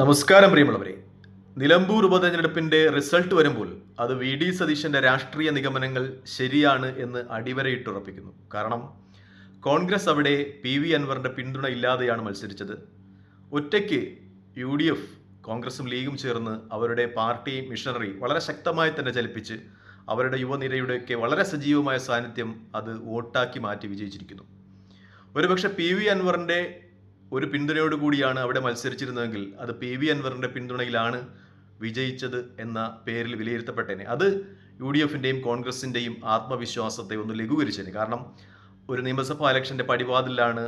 നമസ്കാരം പ്രിയമുള്ളവരെ. നിലമ്പൂർ ഉപതെരഞ്ഞെടുപ്പിന്റെ റിസൾട്ട് വരുമ്പോൾ അത് വി ഡി സതീശന്റെ രാഷ്ട്രീയ നിഗമനങ്ങൾ ശരിയാണ് എന്ന് അടിവരയിട്ടുറപ്പിക്കുന്നു. കാരണം കോൺഗ്രസ് അവിടെ പി വി അൻവറിന്റെ പിന്തുണ ഇല്ലാതെയാണ് മത്സരിച്ചത്. ഒറ്റയ്ക്ക് യു ഡി എഫ് കോൺഗ്രസും ലീഗും ചേർന്ന് അവരുടെ പാർട്ടി മിഷണറി വളരെ ശക്തമായി തന്നെ ചലിപ്പിച്ച് അവരുടെ യുവനിരയുടെയൊക്കെ വളരെ സജീവമായ സാന്നിധ്യം അത് വോട്ടാക്കി മാറ്റി വിജയിച്ചിരിക്കുന്നു. ഒരുപക്ഷെ പി വി അൻവറിന്റെ ഒരു പിന്തുണയോട് കൂടിയാണ് അവിടെ മത്സരിച്ചിരുന്നതെങ്കിൽ അത് പി വി അൻവറിന്റെ പിന്തുണയിലാണ് വിജയിച്ചത് എന്ന പേരിൽ വിലയിരുത്തപ്പെട്ടേനെ. അത് യു ഡി എഫിന്റെയും കോൺഗ്രസിന്റെയും ആത്മവിശ്വാസത്തെ ഒന്ന് ലഘൂകരിച്ചേനെ. കാരണം ഒരു നിയമസഭാ ഇലക്ഷന്റെ പടിവാതിലാണ്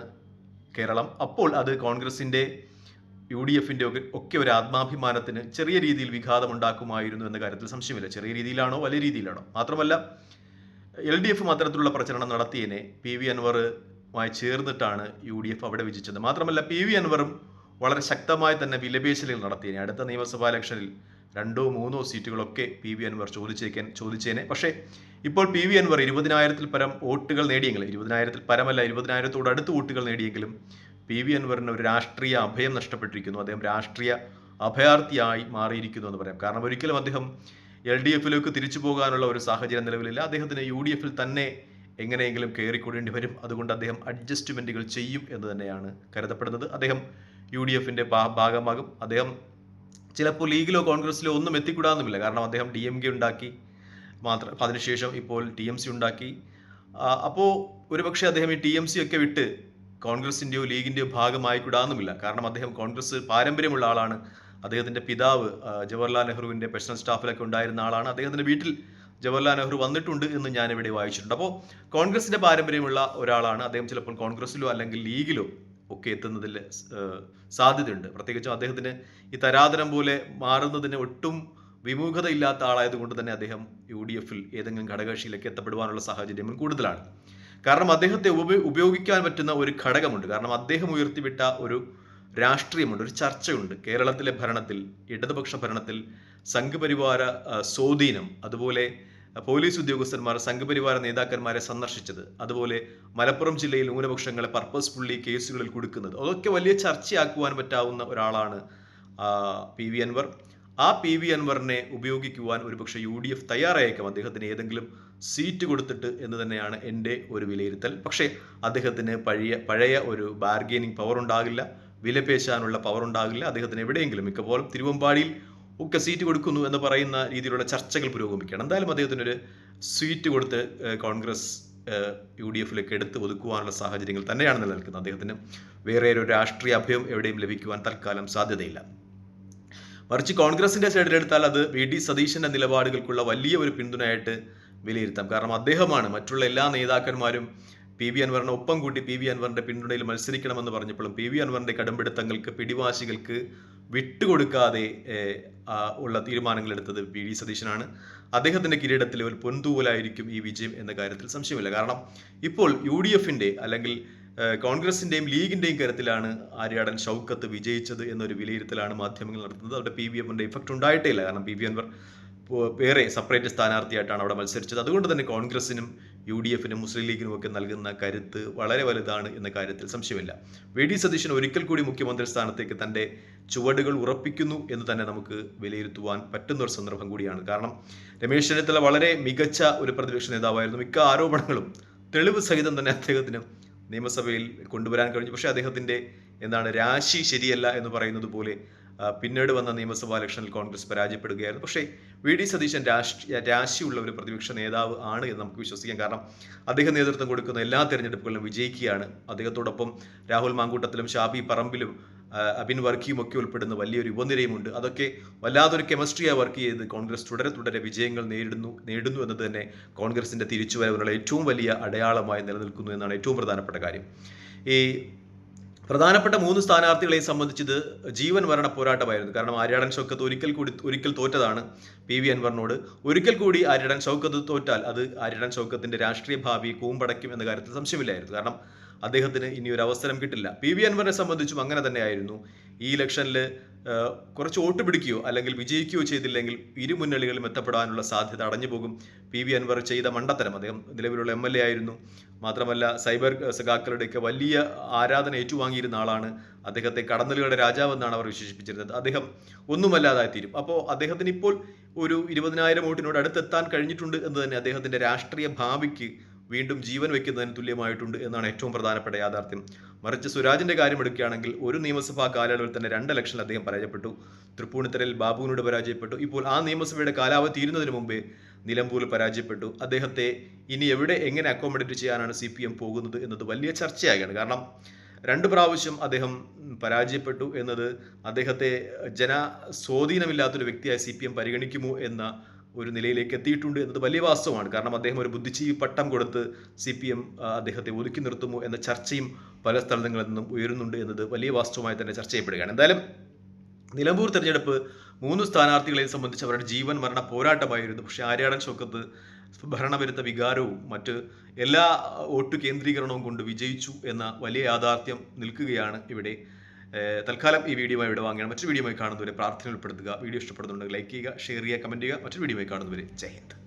കേരളം. അപ്പോൾ അത് കോൺഗ്രസിന്റെ യു ഡി എഫിന്റെ ഒക്കെ ഒരു ആത്മാഭിമാനത്തിന് ചെറിയ രീതിയിൽ വിഘാതം ഉണ്ടാക്കുമായിരുന്നു എന്ന കാര്യത്തിൽ സംശയമില്ല. ചെറിയ രീതിയിലാണോ വലിയ രീതിയിലാണോ? മാത്രമല്ല എൽ ഡി എഫും അത്തരത്തിലുള്ള പ്രചരണം നടത്തിയതിനെ പി വി അൻവറുമായി ചേർന്നിട്ടാണ് യു ഡി എഫ് അവിടെ വിജയിച്ചത്. മാത്രമല്ല പി വി അൻവറും വളരെ ശക്തമായി തന്നെ വിലപേശലുകൾ നടത്തിയതിനെ അടുത്ത നിയമസഭാ ഇലക്ഷനിൽ രണ്ടോ മൂന്നോ സീറ്റുകളൊക്കെ പി വി അൻവർ ചോദിച്ചേക്കാൻ ചോദിച്ചേനെ. പക്ഷേ ഇപ്പോൾ പി വി അൻവർ ഇരുപതിനായിരത്തിൽ പരം വോട്ടുകൾ നേടിയെങ്കിലും ഇരുപതിനായിരത്തിൽ പരമല്ല ഇരുപതിനായിരത്തോട് അടുത്ത് വോട്ടുകൾ നേടിയെങ്കിലും പി വി അൻവറിന് ഒരു രാഷ്ട്രീയ അഭയം നഷ്ടപ്പെട്ടിരിക്കുന്നു. അദ്ദേഹം രാഷ്ട്രീയ അഭയാർത്ഥിയായി മാറിയിരിക്കുന്നു എന്ന് പറയാം. കാരണം ഒരിക്കലും അദ്ദേഹം എൽ ഡി എഫിലേക്ക് തിരിച്ചു പോകാനുള്ള ഒരു സാഹചര്യം നിലവിലില്ല. അദ്ദേഹത്തിന് യു ഡി എഫിൽ തന്നെ എങ്ങനെയെങ്കിലും കയറിക്കൂടേണ്ടി വരും. അതുകൊണ്ട് അദ്ദേഹം അഡ്ജസ്റ്റ്മെന്റുകൾ ചെയ്യും എന്ന് തന്നെയാണ് കരുതപ്പെടുന്നത്. അദ്ദേഹം യു ഡി എഫിന്റെ ഭാഗമാകും. അദ്ദേഹം ചിലപ്പോൾ ലീഗിലോ കോൺഗ്രസിലോ ഒന്നും എത്തിക്കൂടാന്നുമില്ല. കാരണം അദ്ദേഹം ഡി എം കെ ഉണ്ടാക്കി മാത്രം അതിനുശേഷം ഇപ്പോൾ ടി എം സി ഉണ്ടാക്കി അപ്പോൾ ഒരുപക്ഷെ അദ്ദേഹം ഈ ടി എം സി ഒക്കെ വിട്ട് കോൺഗ്രസിന്റെയോ ലീഗിന്റെയോ ഭാഗമായിക്കൂടാന്നുമില്ല. കാരണം അദ്ദേഹം കോൺഗ്രസ് പാരമ്പര്യമുള്ള ആളാണ്. അദ്ദേഹത്തിന്റെ പിതാവ് ജവഹർലാൽ നെഹ്റുവിന്റെ പേഴ്സണൽ സ്റ്റാഫിലൊക്കെ ഉണ്ടായിരുന്ന ആളാണ്. അദ്ദേഹത്തിന്റെ വീട്ടിൽ ജവഹർലാൽ നെഹ്റു വന്നിട്ടുണ്ട് എന്ന് ഞാൻ ഇവിടെ വായിച്ചിട്ടുണ്ട്. അപ്പോൾ കോൺഗ്രസിന്റെ പാരമ്പര്യമുള്ള ഒരാളാണ്. അദ്ദേഹം ചിലപ്പോൾ കോൺഗ്രസിലോ അല്ലെങ്കിൽ ലീഗിലോ ഒക്കെ എത്തുന്നതിൽ സാധ്യതയുണ്ട്. പ്രത്യേകിച്ചും അദ്ദേഹത്തിന് ഈ തരാതരം പോലെ മാറുന്നതിന് ഒട്ടും വിമുഖത ഇല്ലാത്ത ആളായതുകൊണ്ട് തന്നെ അദ്ദേഹം യു ഡി എഫിൽ ഏതെങ്കിലും ഘടകകക്ഷിയിലേക്ക് എത്തപ്പെടുവാനുള്ള സാഹചര്യം കൂടുതലാണ്. കാരണം അദ്ദേഹത്തെ ഉപ- ഉപയോഗിക്കാൻ പറ്റുന്ന ഒരു ഘടകമുണ്ട്. കാരണം അദ്ദേഹം ഉയർത്തിവിട്ട ഒരു രാഷ്ട്രീയമുണ്ട് ഒരു ചർച്ചയുണ്ട്. കേരളത്തിലെ ഭരണത്തിൽ ഇടതുപക്ഷ ഭരണത്തിൽ സംഘപരിവാര സ്വാധീനം അതുപോലെ പോലീസ് ഉദ്യോഗസ്ഥന്മാർ സംഘപരിവാര നേതാക്കന്മാരെ സന്ദർശിച്ചത്. അതുപോലെ മലപ്പുറം ജില്ലയിൽ ന്യൂനപക്ഷങ്ങളെ പർപ്പസ്ഫുള്ളി കേസുകളിൽ കൊടുക്കുന്നത്. അതൊക്കെ വലിയ ചർച്ചയാക്കുവാൻ പറ്റാവുന്ന ഒരാളാണ് പി വി അൻവർ. ആ പി വി അൻവറിനെ ഉപയോഗിക്കുവാൻ ഒരുപക്ഷെ യു ഡി എഫ് തയ്യാറായേക്കാം. അദ്ദേഹത്തിന് ഏതെങ്കിലും സീറ്റ് കൊടുത്തിട്ട് എന്ന് തന്നെയാണ് എന്റെ ഒരു വിലയിരുത്തൽ. പക്ഷേ അദ്ദേഹത്തിന് പഴയ പഴയ ഒരു ബാർഗെയിനിങ് പവർ ഉണ്ടാകില്ല. വിലപേശാനുള്ള പവർ ഉണ്ടാകില്ല. അദ്ദേഹത്തിന് എവിടെയെങ്കിലും മിക്കപ്പോഴും തിരുവമ്പാടിയിൽ ഒക്കെ സീറ്റ് കൊടുക്കുന്നു എന്ന് പറയുന്ന രീതിയിലുള്ള ചർച്ചകൾ പുരോഗമിക്കുകയാണ്. എന്തായാലും അദ്ദേഹത്തിനൊരു സീറ്റ് കൊടുത്ത് കോൺഗ്രസ് യു ഡി എഫിലേക്ക് എടുത്ത് ഒതുക്കുവാനുള്ള സാഹചര്യങ്ങൾ തന്നെയാണ് നിലനിൽക്കുന്നത് അദ്ദേഹത്തിന് വേറെ ഒരു രാഷ്ട്രീയ അഭയം എവിടെയും ലഭിക്കുവാൻ തൽക്കാലം സാധ്യതയില്ല. മറിച്ച് കോൺഗ്രസിന്റെ സൈഡിലെടുത്താൽ അത് വി. ഡി. സതീശന്റെ നിലപാടുകൾക്കുള്ള വലിയ ഒരു പിന്തുണയായിട്ട് വിലയിരുത്താം. കാരണം അദ്ദേഹമാണ് മറ്റുള്ള എല്ലാ നേതാക്കന്മാരും പി. വി. അൻവറിനെ ഒപ്പം കൂട്ടി പി. വി. അൻവറിന്റെ പിന്തുണയിൽ മത്സരിക്കണമെന്ന് പറഞ്ഞപ്പോഴും പി. വി. അൻവറിന്റെ കടമ്പിടുത്തങ്ങൾക്ക് പിടിവാശികൾക്ക് വിട്ടുകൊടുക്കാതെ ഉള്ള തീരുമാനങ്ങൾ എടുത്തത് പി. ഡി സതീശനാണ്. അദ്ദേഹത്തിന്റെ കിരീടത്തിലെ ഒരു പൊൻതൂവലായിരിക്കും ഈ വിജയം എന്ന കാര്യത്തിൽ സംശയമില്ല. കാരണം ഇപ്പോൾ യു ഡി എഫിന്റെ അല്ലെങ്കിൽ കോൺഗ്രസിന്റെയും ലീഗിന്റെയും കരുത്തിലാണ് ആര്യാടൻ ഷൗക്കത്ത് വിജയിച്ചത് എന്നൊരു വിലയിരുത്തലാണ് മാധ്യമങ്ങൾ നടത്തുന്നത്. അവിടെ പി. വി. എമ്മിന്റെ ഇഫക്റ്റ് ഉണ്ടായിട്ടേ ഇല്ല. കാരണം പി. വി. എൻവർ വേറെ സെപ്പറേറ്റ് സ്ഥാനാർത്ഥിയായിട്ടാണ് അവിടെ മത്സരിച്ചത്. അതുകൊണ്ട് തന്നെ കോൺഗ്രസിനും യു ഡി എഫിനും മുസ്ലിം ലീഗിനും ഒക്കെ നൽകുന്ന കരുത്ത് വളരെ വലുതാണ് എന്ന കാര്യത്തിൽ സംശയമില്ല. വി. ഡി. സതീശൻ ഒരിക്കൽ കൂടി മുഖ്യമന്ത്രി സ്ഥാനത്തേക്ക് തന്റെ ചുവടുകൾ ഉറപ്പിക്കുന്നു എന്ന് തന്നെ നമുക്ക് വിലയിരുത്തുവാൻ പറ്റുന്ന ഒരു സന്ദർഭം കൂടിയാണ്. കാരണം രമേശ് ചെന്നിത്തല വളരെ മികച്ച ഒരു പ്രതിപക്ഷ നേതാവായിരുന്നു. മിക്ക ആരോപണങ്ങളും തെളിവ് സഹിതം തന്നെ അദ്ദേഹത്തിന് നിയമസഭയിൽ കൊണ്ടുവരാൻ കഴിഞ്ഞു. പക്ഷേ അദ്ദേഹത്തിന്റെ എന്താണ് രാശി ശരിയല്ല എന്ന് പറയുന്നത് പോലെ പിന്നീട് വന്ന നിയമസഭാ ഇലക്ഷനിൽ കോൺഗ്രസ് പരാജയപ്പെടുകയായിരുന്നു. പക്ഷേ വി. ഡി. സതീശൻ രാഷ്ട്രീയ രാശിയുള്ള ഒരു പ്രതിപക്ഷ നേതാവ് ആണ് എന്ന് നമുക്ക് വിശ്വസിക്കാം. കാരണം അദ്ദേഹം നേതൃത്വം കൊടുക്കുന്ന എല്ലാ തെരഞ്ഞെടുപ്പുകളിലും വിജയിക്കുകയാണ്. അദ്ദേഹത്തോടൊപ്പം രാഹുൽ മാങ്കൂട്ടത്തിലും ഷാബി പറമ്പിലും അബിൻ വർക്കിയും ഒക്കെ ഉൾപ്പെടുന്ന വലിയൊരു യുവനിരയുമുണ്ട്. അതൊക്കെ വല്ലാതൊരു കെമിസ്ട്രിയായി വർക്ക് ചെയ്ത് കോൺഗ്രസ് തുടരെ തുടരെ വിജയങ്ങൾ നേരിടുന്നു നേടുന്നു എന്നത് തന്നെ കോൺഗ്രസിന്റെ തിരിച്ചുവരവിനുള്ള ഏറ്റവും വലിയ അടയാളമായി നിലനിൽക്കുന്നു എന്നാണ് ഏറ്റവും പ്രധാനപ്പെട്ട കാര്യം. ഈ പ്രധാനപ്പെട്ട മൂന്ന് സ്ഥാനാർത്ഥികളെ സംബന്ധിച്ചത് ജീവൻ മരണ പോരാട്ടമായിരുന്നു. കാരണം ആര്യാടൻ ഷൗക്കത്ത് ഒരിക്കൽ കൂടി ഒരിക്കൽ തോറ്റതാണ് പി വി അൻവറിനോട്. ഒരിക്കൽ കൂടി ആര്യാടൻ ഷൗക്കത്ത് തോറ്റാൽ അത് ആര്യാടൻ ഷൗക്കത്തിന്റെ രാഷ്ട്രീയ ഭാവി കൂമ്പടയ്ക്കും എന്ന കാര്യത്തിൽ സംശയമില്ലായിരുന്നു. കാരണം അദ്ദേഹത്തിന് ഇനി ഒരു അവസരം കിട്ടില്ല. പി വി അൻവറിനെ സംബന്ധിച്ചും അങ്ങനെ തന്നെയായിരുന്നു. ഈ ഇലക്ഷനിൽ കുറച്ച് വോട്ട് പിടിക്കുകയോ അല്ലെങ്കിൽ വിജയിക്കുകയോ ചെയ്തില്ലെങ്കിൽ ഇരു മുന്നണികളും എത്തപ്പെടാനുള്ള സാധ്യത അടഞ്ഞു പോകും. പി വി അൻവർ ചെയ്ത മണ്ടത്തരം. അദ്ദേഹം നിലവിലുള്ള എം എൽ എ ആയിരുന്നു. മാത്രമല്ല സൈബർ സഖാക്കളുടെയൊക്കെ വലിയ ആരാധന ഏറ്റുവാങ്ങിയിരുന്ന ആളാണ്. അദ്ദേഹത്തെ കടന്നലുകളുടെ രാജാവെന്നാണ് അവർ വിശേഷിപ്പിച്ചിരുന്നത്. അദ്ദേഹം ഒന്നുമല്ലാതായി തീരും. അപ്പോൾ അദ്ദേഹത്തിന് ഇപ്പോൾ ഒരു ഇരുപതിനായിരം വോട്ടിനോട് അടുത്തെത്താൻ കഴിഞ്ഞിട്ടുണ്ട് എന്ന് തന്നെ അദ്ദേഹത്തിന്റെ രാഷ്ട്രീയ ഭാവിക്ക് വീണ്ടും ജീവൻ വെക്കുന്നതിന് തുല്യമായിട്ടുണ്ട് എന്നാണ് ഏറ്റവും പ്രധാനപ്പെട്ട യാഥാർത്ഥ്യം. മറിച്ച് സുരാജിന്റെ കാര്യം എടുക്കുകയാണെങ്കിൽ ഒരു നിയമസഭാ കാലയളവിൽ തന്നെ രണ്ട് ഇലക്ഷനിൽ അദ്ദേഹം പരാജയപ്പെട്ടു. തൃപ്പൂണിത്തറയിൽ ബാബുവിനോട് പരാജയപ്പെട്ടു. ഇപ്പോൾ ആ നിയമസഭയുടെ കാലാവധി തീരുന്നതിന് മുമ്പേ നിലമ്പൂരിൽ പരാജയപ്പെട്ടു. അദ്ദേഹത്തെ ഇനി എവിടെ എങ്ങനെ അക്കോമഡേറ്റ് ചെയ്യാനാണ് സി പി എം പോകുന്നത് എന്നത് വലിയ ചർച്ചയാകുകയാണ് കാരണം രണ്ട് പ്രാവശ്യം അദ്ദേഹം പരാജയപ്പെട്ടു എന്നത് അദ്ദേഹത്തെ ജന സ്വാധീനമില്ലാത്തൊരു വ്യക്തിയായി സി പി എം പരിഗണിക്കുമോ എന്ന ഒരു നിലയിലേക്ക് എത്തിയിട്ടുണ്ട് എന്നത് വലിയ വാസ്തവമാണ്. കാരണം അദ്ദേഹം ഒരു ബുദ്ധിജീവി പട്ടം കൊടുത്ത് സി പി എം അദ്ദേഹത്തെ ഒതുക്കി നിർത്തുമോ എന്ന ചർച്ചയും പല സ്ഥലങ്ങളിൽ നിന്നും ഉയരുന്നുണ്ട് എന്നത് വലിയ വാസ്തവമായി തന്നെ ചർച്ച ചെയ്യപ്പെടുകയാണ്. എന്തായാലും നിലമ്പൂർ തെരഞ്ഞെടുപ്പ് മൂന്ന് സ്ഥാനാർത്ഥികളെ സംബന്ധിച്ച് അവരുടെ ജീവൻ മരണ പോരാട്ടമായിരുന്നു. പക്ഷേ ആര്യാടൻ ചോക്കത്ത് ഭരണവിരുദ്ധ വികാരവും മറ്റ് എല്ലാ വോട്ട് കേന്ദ്രീകരണവും കൊണ്ട് വിജയിച്ചു എന്ന വലിയ യാഥാർത്ഥ്യം നിൽക്കുകയാണ് ഇവിടെ തൽക്കാലം ഈ വീഡിയോ ഇവിടെ വാങ്ങിയാൽ മറ്റൊരു വീഡിയോ കാണുന്നവരെ പ്രാർത്ഥന ഉൾപ്പെടുത്തുക. വീഡിയോ ഇഷ്ടപ്പെടുന്നുണ്ടെങ്കിൽ ലൈക്ക് ചെയ്യുക ഷെയർ ചെയ്യുക കമന്റ് ചെയ്യുക. മറ്റൊരു വീഡിയോ കാണുന്നവരെ ജയ് ഹിന്ദ്.